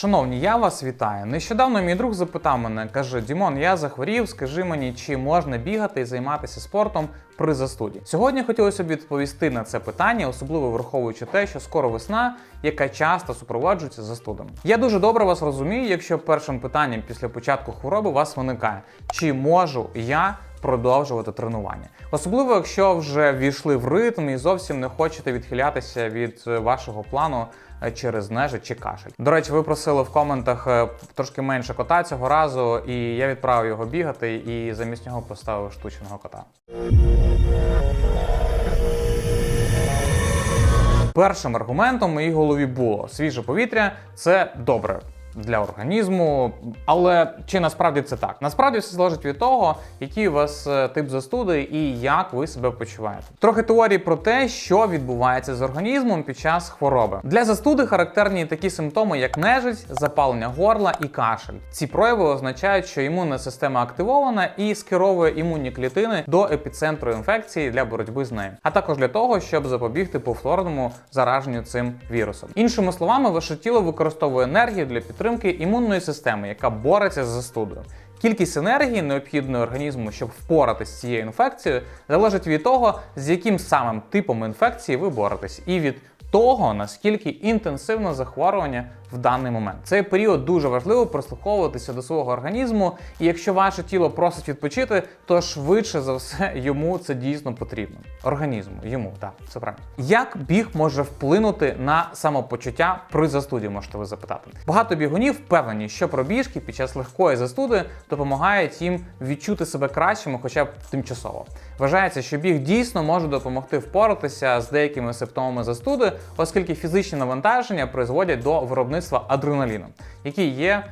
Шановні, я вас вітаю. Нещодавно мій друг запитав мене, каже: Дімон, я захворів, скажи мені, чи можна бігати і займатися спортом при застуді. Сьогодні хотілося б відповісти на це питання, особливо враховуючи те, що скоро весна, яка часто супроводжується застудом. Я дуже добре вас розумію, якщо першим питанням після початку хвороби вас виникає, чи можу я продовжувати тренування. Особливо, якщо вже ввійшли в ритм і зовсім не хочете відхилятися від вашого плану е, через нежить чи кашель. До речі, ви просили в коментах е, трошки менше кота цього разу, і я відправив його бігати і замість нього поставив штучного кота. Першим аргументом в моїй голові було свіже повітря це добре. Для організму, але чи насправді це так? Насправді все залежить від того, який у вас е, тип застуди і як ви себе почуваєте. Трохи теорії про те, що відбувається з організмом під час хвороби. Для застуди характерні такі симптоми, як нежить, запалення горла і кашель. Ці прояви означають, що імунна система активована і скеровує імунні клітини до епіцентру інфекції для боротьби з нею, а також для того, щоб запобігти повторному зараженню цим вірусом. Іншими словами, ваше тіло використовує енергію для підтримки імунної системи, яка бореться з застудою. Кількість енергії, необхідної організму, щоб впоратися з цією інфекцією, залежить від того, з яким самим типом інфекції ви боретесь, і від того, наскільки інтенсивне захворювання в даний момент. Цей період дуже важливо прислуховуватися до свого організму, і якщо ваше тіло просить відпочити, то швидше за все йому це дійсно потрібно. Організму, йому, так, це правильно. Як біг може вплинути на самопочуття при застуді, можете ви запитати? Багато бігунів впевнені, що пробіжки під час легкої застуди допомагають їм відчути себе кращими, хоча б тимчасово. Вважається, що біг дійсно може допомогти впоратися з деякими симптомами застуди, оскільки фізичні навантаження призводять до виробництва адреналіну, який є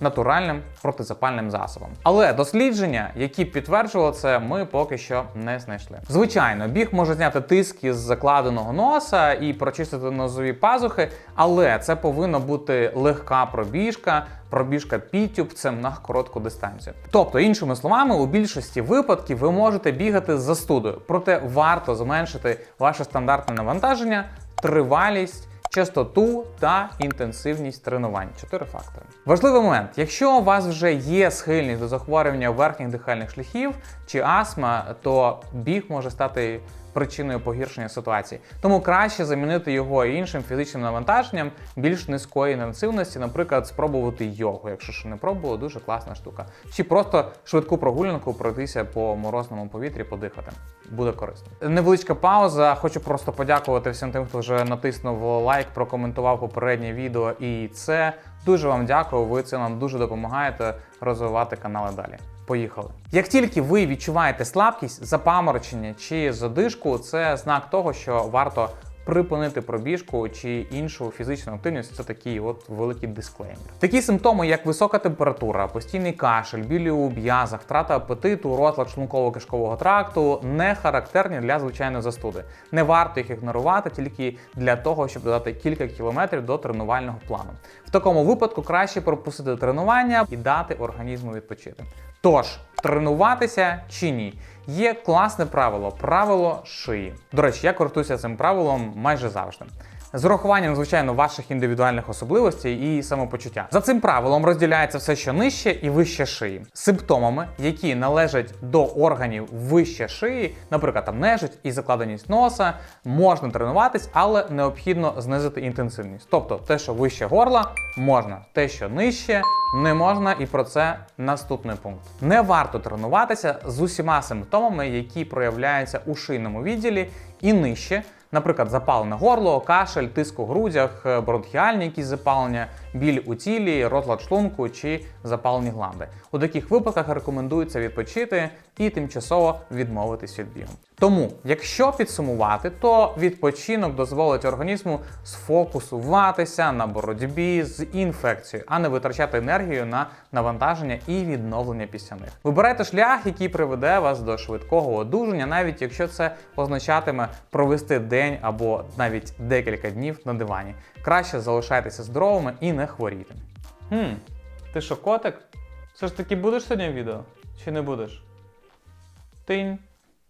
натуральним протизапальним засобом. Але дослідження, які підтверджували це, ми поки що не знайшли. Звичайно, біг може зняти тиск із закладеного носа і прочистити нозові пазухи, але це повинна бути легка пробіжка. Пробіжка підтюбцем на коротку дистанцію. Тобто, іншими словами, у більшості випадків ви можете бігати з застудою, проте варто зменшити ваше стандартне навантаження, тривалість частоту та інтенсивність тренувань. Чотири фактори. Важливий момент: якщо у вас вже є схильність до захворювання верхніх дихальних шляхів чи астма, то біг може стати причиною погіршення ситуації. Тому краще замінити його іншим фізичним навантаженням більш низької інтенсивності, наприклад, спробувати йогу, якщо ще не пробували, дуже класна штука. Чи просто швидку прогулянку пройтися по морозному повітрі, подихати. Буде корисно. Невеличка пауза. Хочу просто подякувати всім тим, хто вже натиснув лайк, прокоментував попереднє відео. І це дуже вам дякую. Ви це нам дуже допомагаєте розвивати канали далі. Поїхали. Як тільки ви відчуваєте слабкість, запаморочення чи задишку, це знак того, що варто припинити пробіжку чи іншу фізичну активність. Це такий от великий дисклеймер. Такі симптоми, як висока температура, постійний кашель, білі у м'язах, втрата апетиту, розлад шлунково-кишкового тракту, не характерні для звичайної застуди. Не варто їх ігнорувати тільки для того, щоб додати кілька кілометрів до тренувального плану. В такому випадку краще пропустити тренування і дати організму відпочити. Тож, тренуватися чи ні? Є класне правило правило шиї. До речі, я користуюся цим правилом майже завжди. З урахуванням, звичайно, ваших індивідуальних особливостей і самопочуття. За цим правилом розділяється все, що нижче і вище шиї. Симптомами, які належать до органів вище шиї, наприклад, там нежить і закладеність носа, можна тренуватись, але необхідно знизити інтенсивність. Тобто, те, що вище горла, можна, те, що нижче, не можна, і про це наступний пункт. Не варто тренуватися з усіма симптомами, які проявляються у шийному відділі і нижче. Наприклад, запалене горло, кашель, тиск у грудях, бронхіальні якісь запалення, біль у тілі, розлад шлунку чи запалені гланди. У таких випадках рекомендується відпочити і тимчасово відмовитись від бігу. Тому, якщо підсумувати, то відпочинок дозволить організму сфокусуватися на боротьбі з інфекцією, а не витрачати енергію на навантаження і відновлення після них. Вибирайте шлях, який приведе вас до швидкого одужання, навіть якщо це означатиме провести день або навіть декілька днів на дивані. Краще залишайтеся здоровими і не хворійте. Хм, ти що, котик? Все ж таки будеш сьогодні відео? Чи не будеш? Тинь.